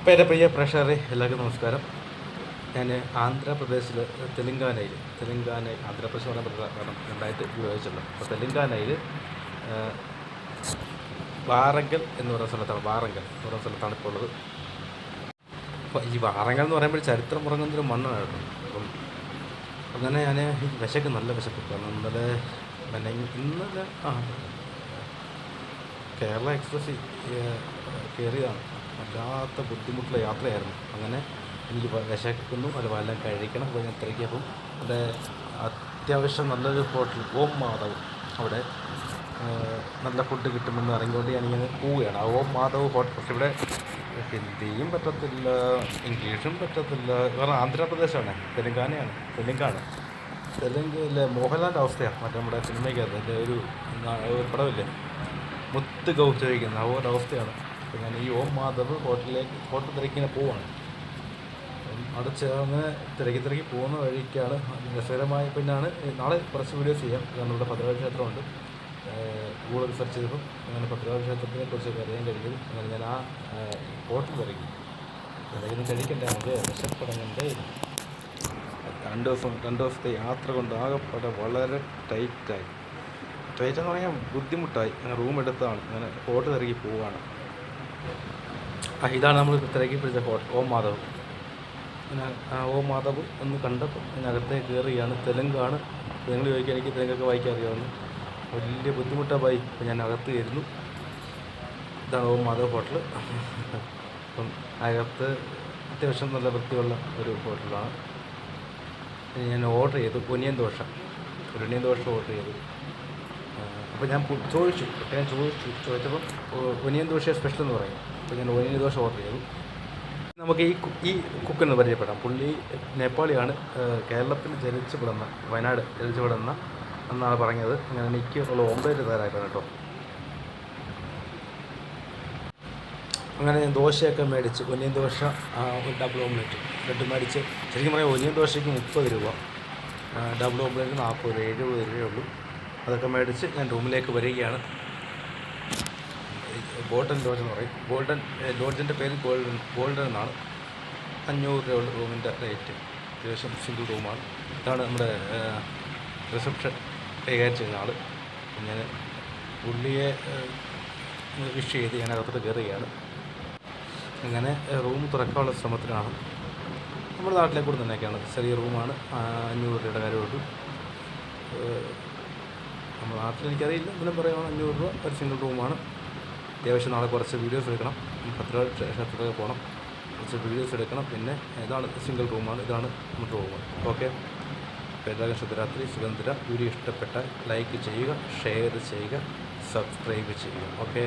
അപ്പോൾ എന്റെ പ്രിയ പ്രേക്ഷകരെ എല്ലാവർക്കും നമസ്കാരം. ഞാൻ ആന്ധ്രാപ്രദേശിൽ തെലുങ്കാനയിൽ തെലുങ്കാന ആന്ധ്രാപ്രദേശ് എന്ന് പറയുന്ന കാരണം രണ്ടായിട്ട് ഉപയോഗിച്ചുള്ളൂ അപ്പോൾ തെലുങ്കാനയിൽ വാറങ്കൽ എന്ന് പറയുന്ന സ്ഥലത്താണ് വാറങ്കൽ എന്ന് പറയുന്ന സ്ഥലത്താണ് ഇപ്പോൾ ഉള്ളത്. അപ്പോൾ ഈ വാറങ്കൽ എന്ന് പറയുമ്പോൾ ചരിത്രം ഉറങ്ങുന്നൊരു മണ്ണാണ് കേട്ടോ. അപ്പം അങ്ങനെ ഞാൻ ഈ വിശക്ക് നല്ല വിശക്ക്. കാരണം ഇന്നലെ പിന്നെ ഇന്നലെ ആ കേരള എക്സ്പ്രസ് കയറിയതാണ് വല്ലാത്ത ബുദ്ധിമുട്ടുള്ള യാത്രയായിരുന്നു. അങ്ങനെ എനിക്ക് വിശക്കുന്നു അത് വല്ലതും കഴിക്കണം അപ്പോൾ ഞാൻ തിരക്കി അപ്പം അവിടെ അത്യാവശ്യം നല്ലൊരു ഹോട്ടൽ ഓം മാധവ് അവിടെ നല്ല ഫുഡ് കിട്ടുമെന്ന് അറിഞ്ഞുകൊണ്ട് ഞാനിങ്ങനെ പോവുകയാണ്. ആ ഓം മാധവ് ഹോട്ടൽ പക്ഷെ ഇവിടെ ഹിന്ദിയും പറ്റത്തില്ല ഇംഗ്ലീഷും പറ്റത്തില്ല കാരണം ആന്ധ്രാപ്രദേശാണ് തെലുങ്കാനയാണ് തെലുങ്കാണ്. തെലുങ്കിലെ മോഹൻലാലിന്റെ അവസ്ഥയാണ് മറ്റേ നമ്മുടെ സിനിമയ്ക്കകത്ത് എന്റെ ഒരു പടമില്ലേ? മുത്ത് ഗൗരവിക്കുന്ന ആ ഒരു അവസ്ഥയാണ്. ഞാൻ ഈ ഓം മാധവ് ഹോട്ടലിലേക്ക് ഹോട്ടൽ തിരക്കിനെ പോവാണ്. അവിടെ ചേർന്ന് തിരക്കി തിരക്കി പോകുന്ന വഴിക്കാണ് രസകരമായ പിന്നാണ് നാളെ കുറച്ച് വീഡിയോസ് ചെയ്യാം. കാരണം ഇവിടെ ഭദ്രകാളി ക്ഷേത്രമുണ്ട്. ഗൂഗിൾ സെർച്ച് ചെയ്തപ്പോൾ അങ്ങനെ ഭദ്രകാളി ക്ഷേത്രത്തിനെ കുറിച്ചൊക്കെ അറിയാൻ കഴിയും അങ്ങനെ ഞാൻ ആ ഹോട്ടൽ തിരക്കി. എന്തെങ്കിലും കഴിക്കണ്ടേ നമുക്ക്? വിശപ്പടങ്ങണ്ടേ രണ്ട് ദിവസം രണ്ട് ദിവസത്തെ യാത്ര കൊണ്ട് ആകെപ്പാടെ വളരെ ടൈറ്റായി ടൈറ്റ് എന്ന് പറഞ്ഞാൽ ബുദ്ധിമുട്ടായി. അങ്ങനെ റൂം എടുത്താണ്. അങ്ങനെ ഹോട്ടൽ തിരക്കി പോവുകയാണ് ഇതാണ് നമ്മൾ തിരക്കി പിടിച്ച ഹോട്ടൽ ഓം മാധവ്. പിന്നെ ഓം മാധവ് ഒന്ന് കണ്ടപ്പോൾ അതിനകത്തേക്ക് കയറിയാണ് തെലുങ്കാണ്. നിങ്ങൾ ചോദിക്കാൻ എനിക്ക് തെലുങ്കൊക്കെ വായിക്കാൻ അറിയാവുന്നു. വലിയ ബുദ്ധിമുട്ടായി ബൈ അപ്പം ഞാൻ അകത്ത് കയറുന്നു ഇതാണ് ഓം മാധവ് ഹോട്ടൽ അപ്പം അകത്ത് അത്യാവശ്യം നല്ല വൃത്തിയുള്ള ഒരു ഹോട്ടലാണ്. ഞാൻ ഓർഡർ ചെയ്തു. ഒനിയൻ ദോശ. ഒരു ഒനിയൻ ദോശ ഓർഡർ ചെയ്തു. അപ്പോൾ ഞാൻ ചോദിച്ചു. ഞാൻ ചോദിച്ചു. ചോദിച്ചപ്പം ഒനിയൻ ദോശ സ്പെഷ്യൽ എന്ന് പറയും അപ്പോൾ ഞാൻ ഒനിയൻ ദോശ ഓർഡർ ചെയ്തു. നമുക്ക് ഈ കുക്ക് ഈ കുക്കിന് പരിചയപ്പെടാം. പുള്ളി നേപ്പാളിയാണ്. കേരളത്തിൽ ജനിച്ചു വിടുന്ന വയനാട് ജനിച്ചു വിടുന്ന എന്നാണ് പറഞ്ഞത്. അങ്ങനെ എനിക്ക് ഉള്ള ഓംലേറ്റ് തരായിരുന്നു കേട്ടോ. അങ്ങനെ ഞാൻ ദോശയൊക്കെ മേടിച്ച് onion dosa double omelette bread മേടിച്ച്. ശരിക്കും പറയാം ഒനിയൻ ദോശയ്ക്ക് മുപ്പത് രൂപ. ഡബിൾ ഓംലെറ്റ് നാൽപ്പത് രൂപ എഴുപത് രൂപയേ ഉള്ളൂ. അതൊക്കെ മേടിച്ച് ഞാൻ റൂമിലേക്ക് വരികയാണ്. ഗോൾഡൻ ലോഡ്ജ് എന്ന് പറയും. ഗോൾഡൻ ലോഡ്ജിന്റെ പേര് ഗോൾഡൻ ഗോൾഡൻ എന്നാണ്. അഞ്ഞൂറ് രൂപ റൂമിന്റെ റേറ്റ്. അത്യാവശ്യം സിംഗിൾ റൂമാണ്. ഇതാണ് നമ്മുടെ റിസപ്ഷൻ കൈകാര്യം ചെയ്യുന്ന ആൾ ഞാൻ പുള്ളിയെ വിഷ് ചെയ്ത് ഞാൻ അകത്തോട്ട് കയറുകയാണ്. അങ്ങനെ റൂം തുറക്കാനുള്ള ശ്രമത്തിലാണ്. നമ്മുടെ നാട്ടിലെ കൂടെ തന്നെയൊക്കെയാണ് ചെറിയ റൂമാണ് അഞ്ഞൂറ് രൂപയുടെ കാര്യമുള്ളൂ ഏഹ്, ആർക്കും എനിക്കറിയില്ല. എന്തെങ്കിലും പറയുകയാണ് അഞ്ഞൂറ് രൂപ ഒരു സിംഗിൾ റൂമാണ് അത്യാവശ്യം നാളെ കുറച്ച് വീഡിയോസ് എടുക്കണം. പത്ര ക്ഷേത്രത്തിലൊക്കെ പോകണം കുറച്ച് വീഡിയോസ് എടുക്കണം. പിന്നെ ഇതാണ് സിംഗിൾ റൂമാണ് ഇതാണ് നമ്മുടെ റൂം ഓക്കെ പേരാകൻ ശുദ്ധരാത്രി സുഗന്ധര. വീഡിയോ ഇഷ്ടപ്പെട്ടാൽ ലൈക്ക് ചെയ്യുക ഷെയർ ചെയ്യുക സബ്സ്ക്രൈബ് ചെയ്യുക. ഓക്കേ